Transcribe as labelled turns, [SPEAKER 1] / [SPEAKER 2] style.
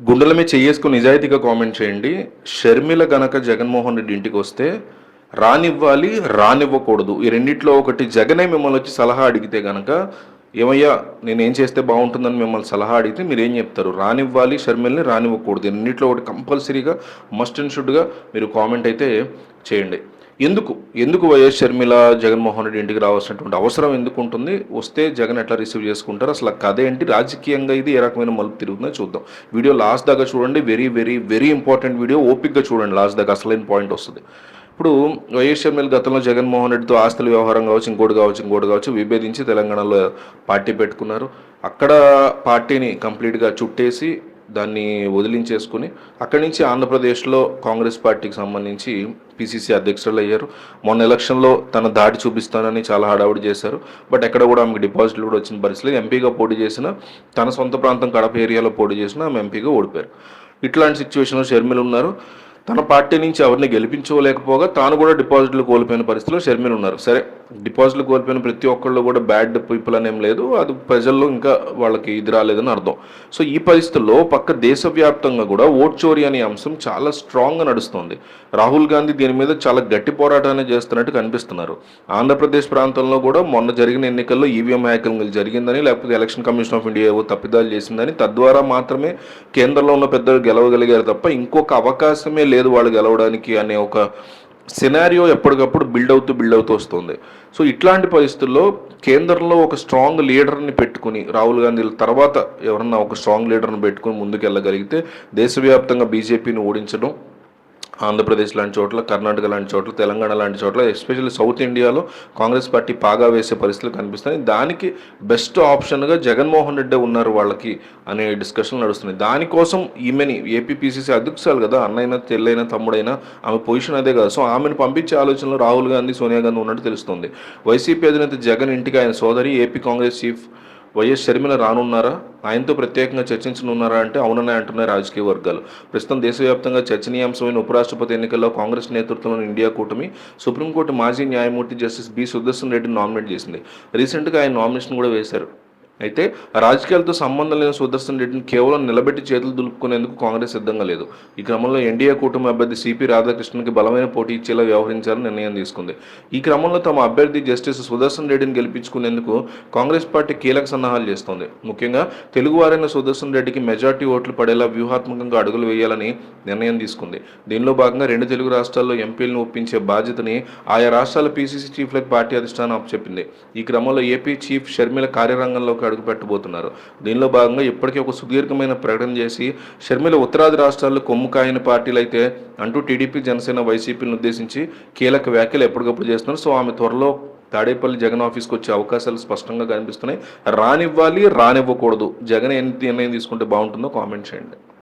[SPEAKER 1] గుండెల మీద చేసుకుని నిజాయితీగా కామెంట్ చేయండి. షర్మిల గనక జగన్మోహన్ రెడ్డి ఇంటికి వస్తే రానివ్వాలి రానివ్వకూడదు. ఈ రెండిట్లో ఒకటి జగనే మిమ్మల్ని వచ్చి సలహా అడిగితే గనక ఏమయ్యా నేను ఏం చేస్తే బాగుంటుందని మిమ్మల్ని సలహా అడిగితే మీరు ఏం చెప్తారు? రానివ్వాలి షర్మిల్ని రానివ్వకూడదు. ఈ రెండిట్లో ఒకటి కంపల్సరీగా మస్ట్ అండ్ షుడ్గా మీరు కామెంట్ అయితే చేయండి. ఎందుకు? ఎందుకు వైఎస్ షర్మిల జగన్మోహన్ రెడ్డి ఇంటికి రావాల్సినటువంటి అవసరం ఎందుకు ఉంటుంది? వస్తే జగన్ ఎట్లా రిసీవ్ చేసుకుంటారు? అసలు కథ ఏంటి? రాజకీయంగా ఇది ఏ రకమైన మలుపు తిరుగుతుందో చూద్దాం. వీడియో లాస్ట్ దాకా చూడండి. Very very very important video. ఓపిక్గా చూడండి. లాస్ట్ దాకా అసలైన పాయింట్ వస్తుంది. ఇప్పుడు వైఎస్ షర్మిల గతంలో జగన్మోహన్ రెడ్డితో ఆస్తుల వ్యవహారం కావచ్చు ఇంకోటి కావచ్చు ఇంకోటి కావచ్చు విభేదించి తెలంగాణలో పార్టీ పెట్టుకున్నారు. అక్కడ పార్టీని కంప్లీట్గా చుట్టేసి దాన్ని వదిలించేసుకుని అక్కడి నుంచి ఆంధ్రప్రదేశ్లో కాంగ్రెస్ పార్టీకి సంబంధించి పిసిసి అధ్యక్షులు అయ్యారు. మొన్న ఎలక్షన్లో తన దాడి చూపిస్తానని చాలా హడావుడి చేశారు. బట్ ఎక్కడ కూడా ఆమెకు డిపాజిట్లు కూడా వచ్చిన పరిస్థితులు ఎంపీగా పోటీ చేసిన తన సొంత ప్రాంతం కడప ఏరియాలో పోటీ చేసిన ఆమె ఎంపీగా ఓడిపోయారు. ఇట్లాంటి సిచ్యువేషన్లో షర్మిలు ఉన్నారు. తన పార్టీ నుంచి ఎవరిని గెలిపించుకోలేకపోగా తాను కూడా డిపాజిట్లు కోల్పోయిన పరిస్థితిలో షర్మిల ఉన్నారు. సరే డిపాజిట్లు కోల్పోయిన ప్రతి ఒక్కళ్ళు కూడా బ్యాడ్ పీపుల్ అనేం లేదు అది ప్రజల్లో ఇంకా వాళ్ళకి ఇది రాలేదని అర్థం. సో ఈ పరిస్థితుల్లో పక్క దేశవ్యాప్తంగా కూడా ఓట్ చోరీ అనే అంశం చాలా స్ట్రాంగ్గా నడుస్తుంది. రాహుల్ గాంధీ దీని మీద చాలా గట్టి పోరాటాన్ని చేస్తున్నట్టు కనిపిస్తున్నారు. ఆంధ్రప్రదేశ్ ప్రాంతంలో కూడా మొన్న జరిగిన ఎన్నికల్లో ఈవీఎం హ్యాకింగ్ జరిగిందని లేకపోతే ఎలక్షన్ కమిషన్ ఆఫ్ ఇండియా ఏవో తప్పిదాలు చేసిందని తద్వారా మాత్రమే కేంద్రంలో ఉన్న పెద్దలు గెలవగలిగారు తప్ప ఇంకొక అవకాశమే లేదు వాళ్ళు గెలవడానికి అనే ఒక సినారియో ఎప్పటికప్పుడు బిల్డ్ అవుతూ బిల్డ్ అవుతూ వస్తుంది. సో ఇట్లాంటి పరిస్థితుల్లో కేంద్రంలో ఒక స్ట్రాంగ్ లీడర్ని పెట్టుకుని రాహుల్ గాంధీ తర్వాత ఎవరన్నా ఒక స్ట్రాంగ్ లీడర్ని పెట్టుకుని ముందుకు వెళ్ళగలిగితే దేశవ్యాప్తంగా బీజేపీని ఓడించడం ఆంధ్రప్రదేశ్ లాంటి చోట్ల కర్ణాటక లాంటి చోట్ల తెలంగాణ లాంటి చోట్ల ఎస్పెషల్లీ సౌత్ ఇండియాలో కాంగ్రెస్ పార్టీ పాగా వేసే పరిస్థితులు కనిపిస్తున్నాయి. దానికి బెస్ట్ ఆప్షన్గా జగన్మోహన్ రెడ్డి ఉన్నారు వాళ్ళకి అనే డిస్కషన్ నడుస్తున్నాయి. దానికోసం ఈమెని ఏపీపీసీసీ అధ్యక్షురాలు కదా అన్నైనా తెల్లైనా తమ్ముడైనా ఆమె పొజిషన్ అదే కదా. సో ఆమెను పంపించే ఆలోచనలో రాహుల్ గాంధీ సోనియా గాంధీ ఉన్నట్టు తెలుస్తుంది. వైసీపీ అధినేత జగన్ ఇంటికి ఆయన సోదరి AP Congress chief YS Sharmila రానున్నారా? ఆయనతో ప్రత్యేకంగా చర్చించనున్నారా అంటే అవునని అంటున్నాయి రాజకీయ వర్గాలు. ప్రస్తుతం దేశవ్యాప్తంగా చర్చనీయాంశమైన ఉపరాష్ట్రపతి ఎన్నికల్లో కాంగ్రెస్ నేతృత్వంలోని ఇండియా కూటమి సుప్రీంకోర్టు మాజీ న్యాయమూర్తి జస్టిస్ బి సుదర్శన్ రెడ్డిని నామినేట్ చేసింది. రీసెంట్గా ఆయన నామినేషన్ కూడా వేశారు. అయితే రాజకీయాలతో సంబంధం లేని సుదర్శన్ రెడ్డిని కేవలం నిలబెట్టి చేతులు దులుపుకునేందుకు కాంగ్రెస్ సిద్ధంగా లేదు. ఈ క్రమంలో ఎన్డీఏ కూటమి అభ్యర్థి సిపి రాధాకృష్ణన్కి బలమైన పోటీ ఇచ్చేలా వ్యవహరించాలని నిర్ణయం తీసుకుంది. ఈ క్రమంలో తమ అభ్యర్థి జస్టిస్ సుదర్శన్ రెడ్డిని గెలిపించుకునేందుకు కాంగ్రెస్ పార్టీ కీలక సన్నాహాలు చేస్తోంది. ముఖ్యంగా తెలుగువారైన సుదర్శన్ రెడ్డికి మెజార్టీ ఓట్లు పడేలా వ్యూహాత్మకంగా అడుగులు వేయాలని నిర్ణయం తీసుకుంది. దీనిలో భాగంగా రెండు తెలుగు రాష్ట్రాల్లో ఎంపీలను ఒప్పించే బాధ్యతని ఆయా రాష్ట్రాల పీసీసీ చీఫ్లకు పార్టీ అధిష్టానం అప్పచెప్పింది ఈ క్రమంలో ఏపీ చీఫ్ షర్మిల కార్యరంగంలోకి అడుగు పెట్టబోతున్నారు. దీనిలో భాగంగా ఇప్పటికే ఒక సుదీర్ఘమైన ప్రకటన చేసి షర్మిల ఉత్తరాది రాష్ట్రాల్లో కొమ్ము కాయని పార్టీలు అయితే అంటూ టీడీపీ జనసేన వైసీపీని ఉద్దేశించి కీలక వ్యాఖ్యలు ఎప్పటికప్పుడు చేస్తున్నారు. సో ఆమె త్వరలో తాడేపల్లి జగన్ ఆఫీస్కి వచ్చే అవకాశాలు స్పష్టంగా కనిపిస్తున్నాయి. రానివ్వాలి రానివ్వకూడదు. జగన్ ఎన్ని నిర్ణయం తీసుకుంటే బాగుంటుందో కామెంట్ చేయండి.